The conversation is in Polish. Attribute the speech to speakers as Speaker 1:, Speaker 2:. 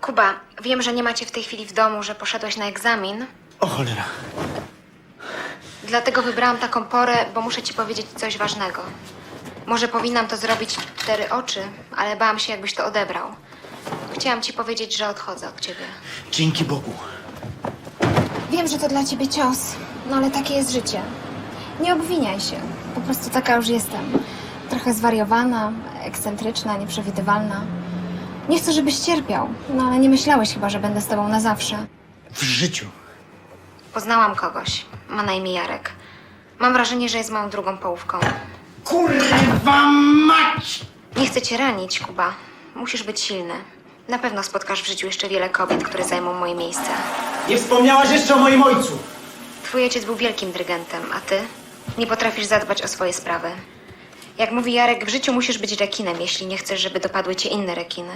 Speaker 1: Kuba, wiem, że nie macie w tej chwili w domu, że poszedłeś na egzamin.
Speaker 2: O cholera.
Speaker 1: Dlatego wybrałam taką porę, bo muszę ci powiedzieć coś ważnego. Może powinnam to zrobić w cztery oczy, ale bałam się, jakbyś to odebrał. Chciałam ci powiedzieć, że odchodzę od ciebie.
Speaker 2: Dzięki Bogu.
Speaker 1: Wiem, że to dla ciebie cios, no ale takie jest życie. Nie obwiniaj się. Po prostu taka już jestem. Trochę zwariowana, ekscentryczna, nieprzewidywalna. Nie chcę, żebyś cierpiał, no ale nie myślałeś chyba, że będę z tobą na zawsze.
Speaker 2: W życiu.
Speaker 1: Poznałam kogoś. Ma na imię Jarek. Mam wrażenie, że jest moją drugą połówką.
Speaker 2: Kurwa mać!
Speaker 1: Nie chcę cię ranić, Kuba. Musisz być silny. Na pewno spotkasz w życiu jeszcze wiele kobiet, które zajmą moje miejsce.
Speaker 2: Nie wspomniałaś jeszcze o moim ojcu.
Speaker 1: Twój ojciec był wielkim dyrygentem, a ty nie potrafisz zadbać o swoje sprawy. Jak mówi Jarek, w życiu musisz być rekinem, jeśli nie chcesz, żeby dopadły cię inne rekiny.